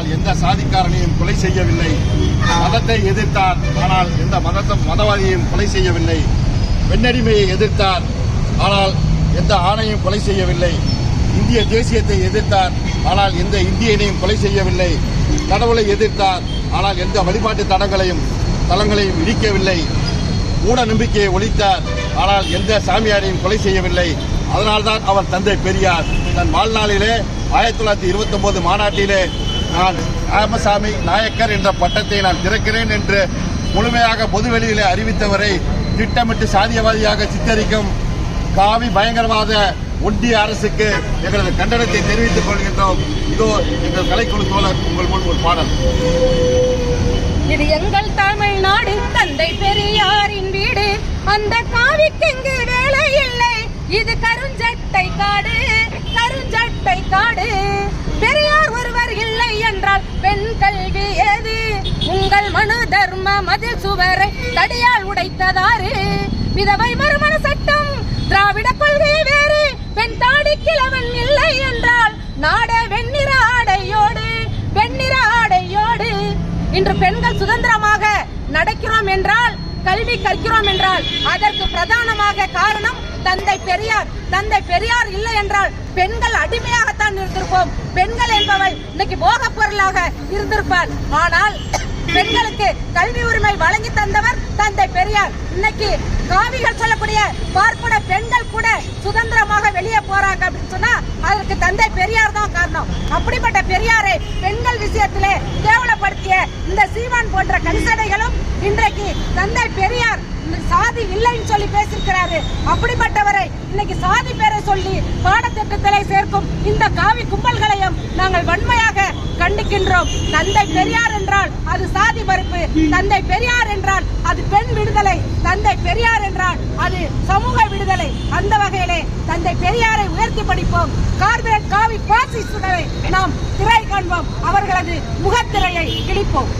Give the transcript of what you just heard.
ஆனால் எந்த சாதிக்காரனையும் கொலை செய்யவில்லை. மதத்தை எதிர்த்தார். ஆனால் எந்த மதத்தை மதவாதியையும் கொலை செய்யவில்லை. பெண்ணடிமையை எதிர்த்தார். ஆனால் எந்த ஆணையும் கொலை செய்யவில்லை. இந்திய தேசியத்தை எதிர்த்தார். ஆனால் எந்த இந்தியனையும் கொலை செய்யவில்லை. கடவுளை எதிர்த்தார். ஆனால் எந்த வழிபாட்டு தடங்களையும் தலங்களையும் இடிக்கவில்லை. மூட நம்பிக்கையை ஒழித்தார். ஆனால் எந்த சாமியாரையும் கொலை செய்யவில்லை. அதனால்தான் அவர் தந்தை பெரியார். தன் வாழ்நாளிலே ஆயிரத்தி தொள்ளாயிரத்தி இருபத்தி ஒன்பது மாநாட்டிலே நான் ராமசாமி நாயக்கர் என்ற பட்டத்தை நான் திறக்கிறேன் என்று முழுமையாக பொதுவெளியிலே அறிவித்தவரை திட்டமிட்டு சாதியவாதியாக சித்தரிக்கும் காவி பயங்கரவாத ஒன்றிய அரசுக்கு எங்களது கண்டனத்தை தெரிவித்துக் கொள்கின்றோம். இதோ எங்கள் கலைக்குழு தோழர் உங்கள் முன் ஒரு பாடல். இது எங்கள் தமிழ்நாடு தந்தை பெரியாரின் வீடு. அந்த காவிக்கு இங்கு வேலை இல்லை. இது கருஞ்சட்டை பெண் கல்வி ஏது? உங்கள் மனு தர்ம மதில் சுவரை தடியால் உடைத்ததாறு. விதவை மறுமண சட்டம் திராவிட கொள்கை வேறு. பெண் தாடி கிழவன் இல்லை என்றால் நாட வெண்ணிற ஆடையோடு வெண்ணிற ஆடையோடு. இன்று பெண்கள் சுதந்திரமாக நடக்கிறோம் என்றால் கல்வி கற்கிறோம் என்றால் அதற்கு பிரதானமாக காரணம் தந்தை பெரியார். தந்தை பெரியார் இல்லை என்றால் பெண்கள் பார்ப்போம். பெண்கள் என்பவள் இன்னைக்கு போகப் பொருளாக இருந்திருப்பாள். ஆனால் பெண்களுக்கு கல்வி உரிமை வழங்கி தந்தவர் தந்தை பெரியார். இன்னைக்கு காவிகள் சொல்லக்கூடிய பார்ப்பன பெண்கள் கூட சுதந்திரமாக வெளியே போறாங்க அப்படின்னு சொன்னா அதற்கு தந்தை பெரியார் தான் காரணம். அப்படிப்பட்ட பெரியாரை பெண்கள் விஷயத்திலே கேவலப்படுத்திய இந்த சீமான் போன்ற கணிசடைகளும் இன்றைக்கு தந்தை பெரியார் சாதி இல்லைன்னு சொல்லி பேசியிருக்கிறாரு. அப்படிப்பட்டவரை இன்னைக்கு சாதி பேரை சொல்லி பாடத்திட்டத்திலே சேர்க்கும் தந்தை பெரியார் என்றால் அது சாதி மறுப்பு. தந்தை பெரியார் என்றால் அது பெண் விடுதலை. தந்தை பெரியார் என்றால் அது சமூக விடுதலை. அந்த வகையிலே தந்தை பெரியாரை உயர்த்தி படிப்போம். கார்பரேட் காவி பாசிஸ்டுகளை நாம் திரை காண்போம். அவர்களது முகத்திரையை கிழிப்போம்.